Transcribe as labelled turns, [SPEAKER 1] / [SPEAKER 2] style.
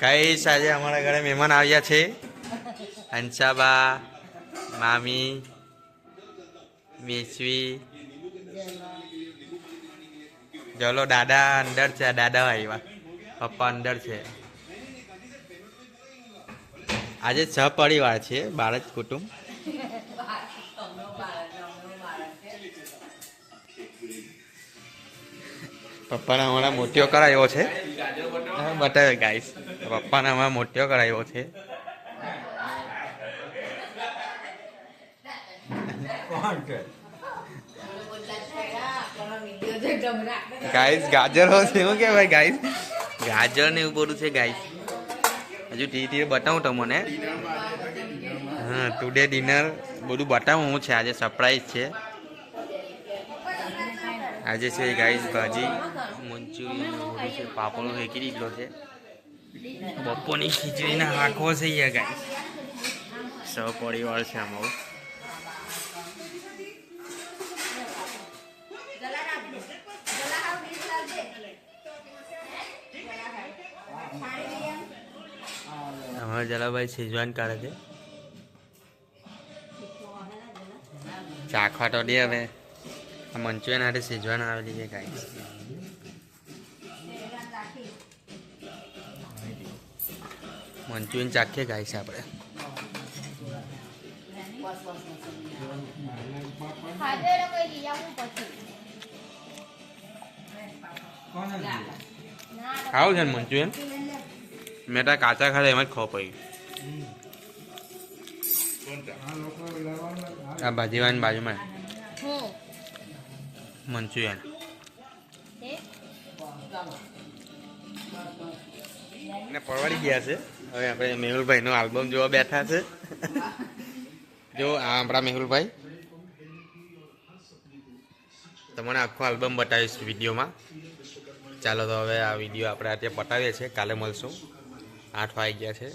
[SPEAKER 1] કઈ આજે? અમારા ઘરે મહેમાન આવ્યા છે. હંસાબા મામી, મેસવી ચલો દાદા અંદર છે દાદા આવ્યા. પપ્પા અંદર છે. આજે સહપરિવાર છે જ કુટુંબ. પપ્પાના હમણાં મોટીઓ કરાવ્યો છે. બતાવે ગાઈસ પપ્પાને હમણાં મોટો કરાયો છે. ગાઈસ ગાજર છે એવું કે ભાઈ ગાઈસ? ગાજર ને એવું બધું છે ગાઈસ. હજુ ધીરે ધીરે બતાવું તમને. હા ટુડે ડિનર બધું બતાવું હું છે. આજે સરપ્રાઈઝ છે. આજે છે ગાઈસ ભાજી. મંચુરિયન બધું છે. પાપડો ફેંકી દીધો છે. બપોરની ખીચડીના આંખો છે યાર સૌ પરિવાર છે અમારું અમારા જલાભાઈ શેજવાન કાઢે છે. ચાખવા તો દે હવે. આ મંચુરિયન હાથે સેજવાન આવેલી છે ગાઈસ મંચુરિયન ચાખીએ છે આપણે. ખાવું છે ને મંચુરિયન? મેં તો કાચા ખાધા એમાં જ ખો પડી. આ ભાજીવાની બાજુમાં
[SPEAKER 2] હું
[SPEAKER 1] મંચુરિયન.
[SPEAKER 2] તે
[SPEAKER 1] ને પરવાડી ગયા છે. હવે આપણે મેહુલભાઈનો આલ્બમ જોવા બેઠા છે. જો, આ આપણા મેહુલભાઈ. તમને આખો આલ્બમ બતાવીશ વિડીયોમાં. ચાલો તો હવે આ વીડિયો આપણે આજે પતાવીએ છીએ. કાલે મળશું. આઠ વાગી ગયા છે.